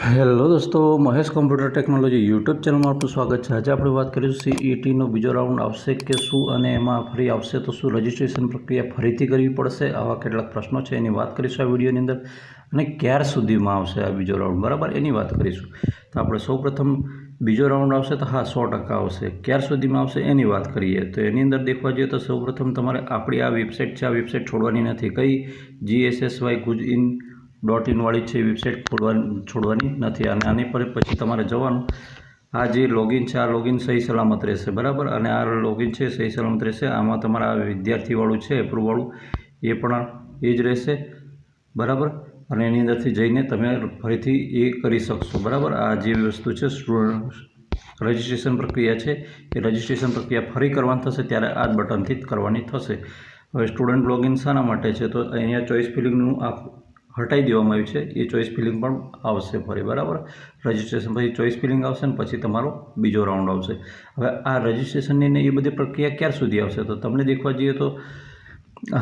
Hello દોસ્તો, Mahesh computer technology YouTube ચેનલમાં આપનું સ્વાગત છે. આજે આપણે વાત કરીશું સીઈટીનો બીજો રાઉન્ડ આવશે કે શું અને એમાં ફરી આવશે તો શું રજિસ્ટ્રેશન પ્રક્રિયા ફરીથી કરવી પડશે? આવા કેટલાક પ્રશ્નો છે, એની વાત કરીશું આ વિડીયોની અંદર અને ક્યાર સુધીમાં આવશે આ બીજો રાઉન્ડ? બરાબર? એની વાત કરીશું. તો આપણે સૌપ્રથમ બીજો રાઉન્ડ આવશે તો હા, સો ટકા આવશે. ક્યાર સુધીમાં આવશે એની વાત કરીએ તો એની અંદર દેખવા જઈએ તો સૌપ્રથમ તમારે આપણી આ વેબસાઇટ છે, આ વેબસાઇટ છોડવાની નથી. કઈ? જીએસએસવાય ગુજ ઇન ડોટ ઇનવાળી છે એ વેબસાઇટ ખોલવાની છોડવાની નથી. અને આની પર પછી તમારે જવાનું. આ જે લોગિન છે, આ લોગિન સહી સલામત રહેશે, બરાબર? અને આ લોગિન છે, સહી સલામત રહેશે. આમાં તમારા વિદ્યાર્થીવાળું છે એપ્રુવવાળું એ પણ એ જ રહેશે, બરાબર? અને એની અંદરથી જઈને તમે ફરીથી એ કરી શકશો, બરાબર? આ જે વસ્તુ છે રજિસ્ટ્રેશન પ્રક્રિયા છે, એ રજિસ્ટ્રેશન પ્રક્રિયા ફરી કરવાની થશે, ત્યારે આ બટનથી જ કરવાની થશે. હવે સ્ટુડન્ટ લોગિન શાના માટે છે, તો અહીંયા ચોઈસ ફિલિંગનું આ હટાવી દેવામાં આવ્યું છે. એ ચોઈસ ફિલિંગ પણ આવશે ફરી, બરાબર? રજિસ્ટ્રેશન પછી ચોઈસ ફિલિંગ આવશે ને પછી તમારો બીજો રાઉન્ડ આવશે. હવે આ રજિસ્ટ્રેશનની ને એ બધી પ્રક્રિયા ક્યાર સુધી આવશે? તો તમને દેખવા જઈએ તો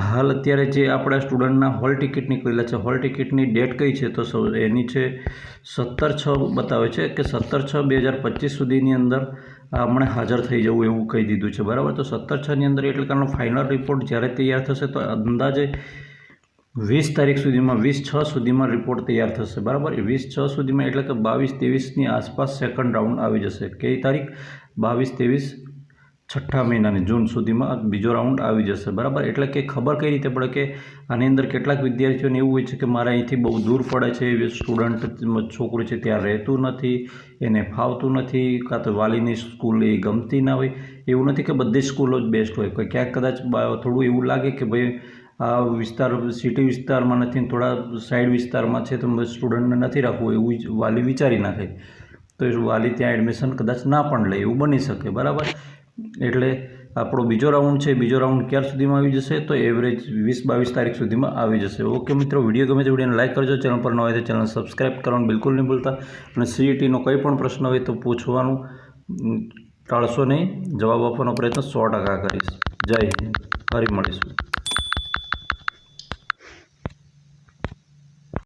હાલ અત્યારે જે આપણા સ્ટુડન્ટના હોલ ટિકિટ નીકળેલા છે, હોલ ટિકિટની ડેટ કઈ છે? તો સૌ, એની છે સત્તર છ બતાવે છે કે સત્તર છ બે હજાર પચીસ સુધીની અંદર હમણે હાજર થઈ જવું એવું કહી દીધું છે, બરાબર? તો સત્તર છની અંદર એટલે કારણ ફાઇનલ રિપોર્ટ જ્યારે તૈયાર થશે તો અંદાજે વીસ તારીખ સુધીમાં, વીસ છ સુધીમાં રિપોર્ટ તૈયાર થશે, બરાબર? વીસ છ સુધીમાં એટલે કે બાવીસ ત્રેવીસની આસપાસ સેકન્ડ રાઉન્ડ આવી જશે. કઈ તારીખ? બાવીસ ત્રેવીસ છઠ્ઠા મહિનાની, જૂન સુધીમાં બીજો રાઉન્ડ આવી જશે, બરાબર? એટલે કે ખબર કઈ રીતે પડે કે આની અંદર કેટલાક વિદ્યાર્થીઓને એવું હોય છે કે મારે અહીંથી બહુ દૂર પડે છે, એ સ્ટુડન્ટ છોકરું છે ત્યાં રહેતું નથી, એને ફાવતું નથી, કાં તો વાલીની સ્કૂલ એ ગમતી ના હોય. એવું નથી કે બધી સ્કૂલો જ બેસ્ટ હોય. ક્યાંક કદાચ થોડું એવું લાગે કે ભાઈ આ વિસ્તાર, સિટી વિસ્તારમાં નથી, થોડા સાઈડ વિસ્તારમાં છે, તો સ્ટુડન્ટને નથી રાખવું, એવું વાલી વિચારી નાખે. તો એ વાલી ત્યાં એડમિશન કદાચ ના પણ લે, એવું બની શકે, બરાબર? એટલે આપણો બીજો રાઉન્ડ છે, બીજો રાઉન્ડ ક્યાર સુધીમાં આવી જશે? તો એવરેજ વીસ બાવીસ તારીખ સુધીમાં આવી જશે. ઓકે મિત્રો, વીડિયો ગમે તે વિડીયોને લાઇક કરજો, ચેનલ પર ન હોય તો ચેનલ સબસ્ક્રાઈબ કરવાનું બિલકુલ નહીં ભૂલતા. અને સીઈટીનો કંઈ પણ પ્રશ્ન હોય તો પૂછવાનું. ટાળશો નહીં, જવાબ આપવાનો પ્રયત્ન સો ટકા કરીશ. જય હિન્દ, ફરી મળીશું.